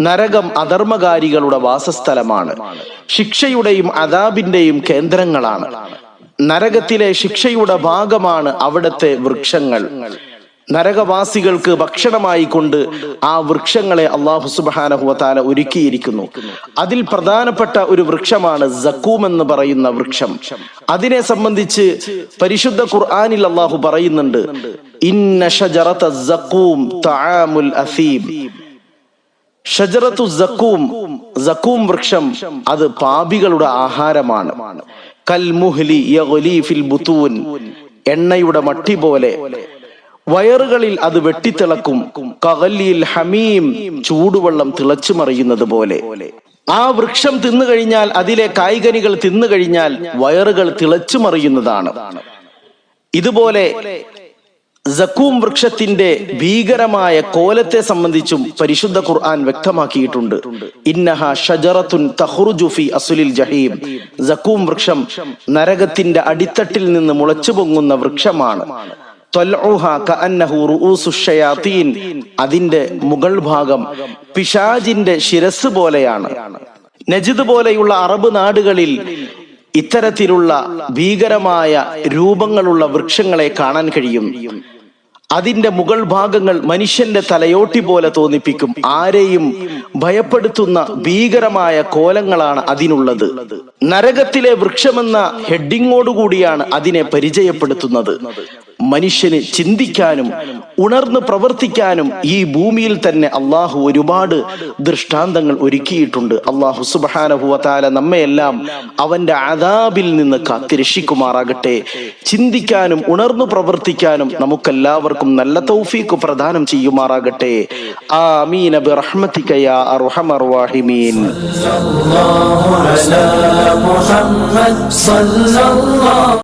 നരകം അധർമ്മകാരികളുടെ വാസസ്ഥലമാണ്. ശിക്ഷയുടെയും അതാബിന്റെയും കേന്ദ്രങ്ങളാണ്. നരകത്തിലെ ശിക്ഷയുടെ ഭാഗമാണ് അവിടുത്തെ വൃക്ഷങ്ങൾ. നരകവാസികൾക്ക് ഭക്ഷണമായി കൊണ്ട് ആ വൃക്ഷങ്ങളെ അള്ളാഹു സുബാനഹുവത്താല ഒരുക്കിയിരിക്കുന്നു. അതിൽ പ്രധാനപ്പെട്ട ഒരു വൃക്ഷമാണ് സക്കൂം എന്ന് പറയുന്ന വൃക്ഷം. അതിനെ സംബന്ധിച്ച് പരിശുദ്ധ ഖുർആാനിൽ അള്ളാഹു പറയുന്നുണ്ട് ഇന്ന വൃക്ഷം അത് പാപികളുടെ ആഹാരമാണ്. കൽമുഹ്ലി എണ്ണയുടെ മട്ടി പോലെ വയറുകളിൽ അത് വെട്ടിത്തിളക്കും. കകല്ലിയിൽ ഹമീം ചൂടുവെള്ളം തിളച്ചു മറിയുന്നത് പോലെ. ആ വൃക്ഷം തിന്നു കഴിഞ്ഞാൽ അതിലെ കായ്കനികൾ തിന്നു കഴിഞ്ഞാൽ വയറുകൾ തിളച്ചു മറിയുന്നതാണ് ഇതുപോലെ സക്കൂം വൃക്ഷത്തിന്റെ ഭീകരമായ കോലത്തെ സംബന്ധിച്ചും പരിശുദ്ധ ഖുർആൻ വ്യക്തമാക്കിയിട്ടുണ്ട്. ഇന്നഹ ഷജറത്തുൻ തഹ്റുജു ഫി അസുലിൽ ജഹീം. സക്കൂം വൃക്ഷം നരകത്തിന്റെ അടിത്തട്ടിൽ നിന്ന് മുളച്ചു പൊങ്ങുന്ന വൃക്ഷമാണ്. അതിന്റെ മുകൾ ഭാഗം പിശാജിന്റെ ശിരസ് പോലെയാണ്. നജിദ് പോലെയുള്ള അറബ് നാടുകളിൽ ഇത്തരത്തിലുള്ള ഭീകരമായ രൂപങ്ങളുള്ള വൃക്ഷങ്ങളെ കാണാൻ കഴിയും. അതിന്റെ മുകൾ ഭാഗങ്ങൾ മനുഷ്യന്റെ തലയോട്ടി പോലെ തോന്നിപ്പിക്കും. ആരെയും ഭയപ്പെടുത്തുന്ന ഭീകരമായ കോലങ്ങളാണ് അതിനുള്ളത്. നരകത്തിലെ വൃക്ഷമെന്ന ഹെഡിങ്ങോടുകൂടിയാണ് അതിനെ പരിചയപ്പെടുത്തുന്നത്. മനുഷ്യന് ചിന്തിക്കാനും ഉണർന്ന് പ്രവർത്തിക്കാനും ഈ ഭൂമിയിൽ തന്നെ അള്ളാഹു ഒരുപാട് ദൃഷ്ടാന്തങ്ങൾ ഒരുക്കിയിട്ടുണ്ട്. അള്ളാഹു സുബാനഹുവത്താല നമ്മയെല്ലാം അവന്റെ അതാബിൽ നിന്ന് കാത്തിരക്ഷിക്കുമാറാകട്ടെ ചിന്തിക്കാനും ഉണർന്നു പ്രവർത്തിക്കാനും നമുക്കെല്ലാവർക്കും നല്ല തൗഫീക്ക് പ്രദാനം ചെയ്യുമാറാകട്ടെ. ആമീൻ.